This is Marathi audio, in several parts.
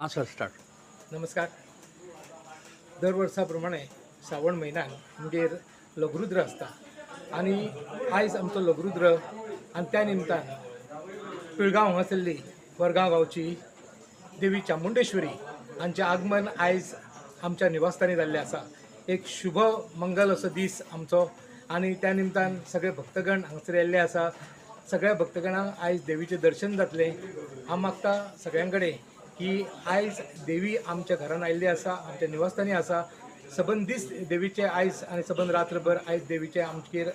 हां सर स्टार्ट नमस्कार. दर वर्सा श्रावण महिन्यात म्हणजे लघुरुद्र आसता आनी आयज आमचो लघुरुद्र आनी त्या निमतान पिळगांव हांगासल्ली वर्गांव गांवची देवी चामुंडेश्वरी हांचें आगमन आयज आमच्या निवासस्थानी जाल्लें आसा एक शुभ मंगल असो दीस आमचो. आनी त्या निमतान सगळे भक्तगण हांगासर येल्ले आसा सगळ्या भक्तगणांक आयज देवीचें दर्शन जातलें. हांव मागता सगळ्यां कडेन की आयज देवी आमच्या घरान आयिल्ली आसा आमच्या निवासस्थानी आसा सबंद दीस देवीचे आयज आनी सबंद रात्रभर आयज देवीचे आमचेर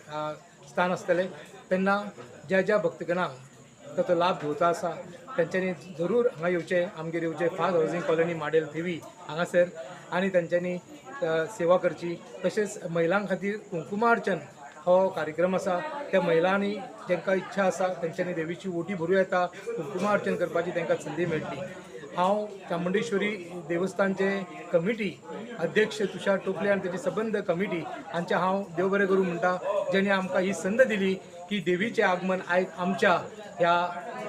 स्थान आसतलें तेन्ना ज्या ज्या भक्तगणांक ताचो लाभ घेवचो आसा तेंच्यांनी जरूर हांगा येवचें आमगेर येवचें फास्ट हावजींग कॉलनी माडेल थिवी हांगासर. आनी तेंच्यांनी सेवा करची. तशेंच महिलां खातीर कुंकुमार्चन हो कार्यक्रम आसा त्या महिलांनी जेंकां इच्छा आसा तेंच्यांनी देवीची ओटी भरूं येता. कुंकुमार्चन करपाची तांकां संदी मेळटली हांव चामुंडेश्वरी देवस्थानचे कमिटी अध्यक्ष तुषार टोपले आनी तेची सबंद कमिटी हांचे हांव देव बरें करूं म्हणटा जेणे आमकां ही संद दिली की देवीचें आगमन आयज आमच्या ह्या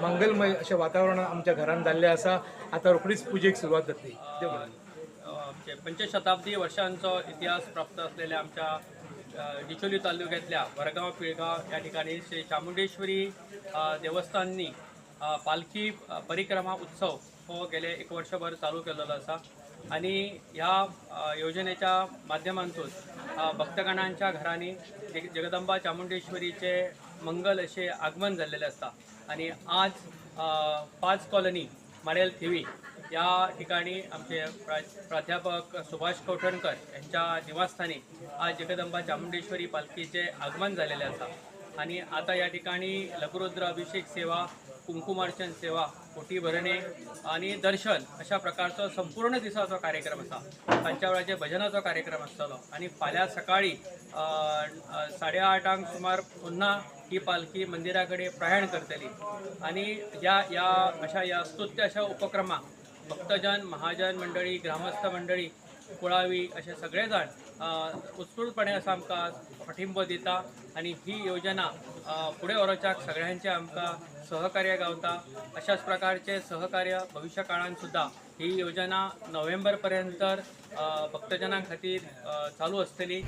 मंगलमय अशा वातावरणात आमच्या घरान जाल्लें आसा आतां रोखडीच पुजेक सुरवात जातली. देव बरें पंचशताब्दी वर्षांचो इतिहास प्राप्त असलेल्या आमच्या डिचोली तालुक्यातल्या वरगाव पिळगाव या ठिकाणी श्री चामुंडेश्वरी देवस्थाननी पालखी परिक्रमा उत्सव हो गेले एक वर्षभर चालू केलेलो आसा आणि ह्या योजनेच्या माध्यमांतून भक्तगणांच्या घरांनी जगदंबा चामुंडेश्वरीचे मंगल असे आगमन झालेले असता. आणि आज पाच कॉलनी माडेल थिवी या ठिकाणी आमचे प्रा प्राध्यापक सुभाष कवठणकर यांच्या निवासस्थानी आज जगदंबा चामुंडेश्वरी पालखीचे आगमन झालेले असा आणि आता या ठिकाणी लघुरुद्र अभिषेक सेवा कुंकुमार्चन सेवा पोटी भरणे आणि दर्शन अशा प्रकारचो संपूर्ण दिसाचो कार्यक्रम असा. तांच्या वेळाचे भजनाचो कार्यक्रम आसतलो आणि फाल्यां सकाळी साडे आठांक साडेआठांक सुमार पुन्हा ही पालखी मंदिरा कडेन प्रयाण करतली. आणि या या अशा या स्तुत्य अशा उपक्रमा भक्तजन महाजन मंडळी ग्रामस्थ मंडळी कुळावी असे सगळे जाण उत्स्फूर्तपणे असं आमकां पाठिंबो दिता आणि ही योजना फुडें व्हरच्याक सगळ्यांचे आमकां सहकार्य गावता. अशाच प्रकारचे सहकार्य भविष्य काळात सुद्धा ही योजना नोव्हेंबर पर्यंत भक्तजनां खातीर चालू असतली.